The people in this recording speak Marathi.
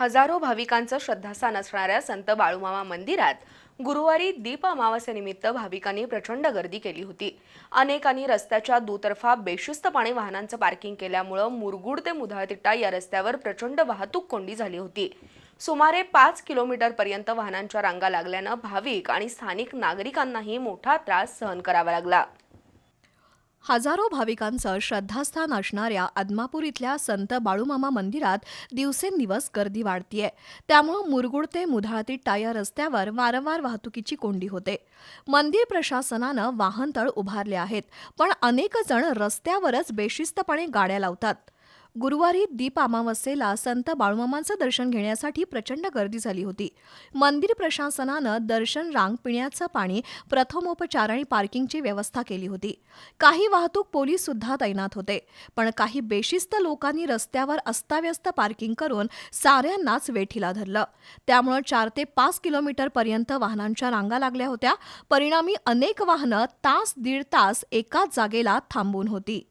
हजारो भाविकांचं श्रद्धास्थान असणाऱ्या संत बाळूमामा मंदिरात गुरुवारी दीप अमावास्येनिमित्त भाविकांनी प्रचंड गर्दी केली होती. अनेकांनी रस्त्याच्या दुतर्फा बेशिस्तपणे वाहनांचं पार्किंग केल्यामुळं मुरगुड ते मुधाळतिट्टा या रस्त्यावर प्रचंड वाहतूक कोंडी झाली होती. सुमारे पाच किलोमीटरपर्यंत वाहनांच्या रांगा लागल्यानं भाविक आणि स्थानिक नागरिकांनाही मोठा त्रास सहन करावा लागला. हजारो भाविकांचं श्रद्धास्थान असणाऱ्या आदमापूर इथल्या संत बाळूमामा मंदिरात दिवसेंदिवस गर्दी वाढतीये. त्यामुळं मुरगुड ते मुधाळती टायर रस्त्यावर वारंवार वाहतुकीची कोंडी होते. मंदिर प्रशासनानं वाहनतळ उभारले आहेत पण अनेक जण रस्त्यावरच बेशिस्तपणे गाड्या लावतात. गुरुवारी दीप अमावस्येला संत बाळूमामांचं दर्शन घेण्यासाठी प्रचंड गर्दी झाली होती. मंदिर प्रशासनानं दर्शन रांग पिण्याचं पाणी प्रथमोपचार आणि पार्किंगची व्यवस्था केली होती. काही वाहतूक पोलीस सुद्धा तैनात होते. पण काही बेशिस्त लोकांनी रस्त्यावर अस्ताव्यस्त पार्किंग करून साऱ्यांनाच वेठीला धरलं. त्यामुळं चार ते पाच किलोमीटरपर्यंत वाहनांच्या रांगा लागल्या होत्या. परिणामी अनेक वाहनं तास दीड तास एकाच जागेला थांबून होती.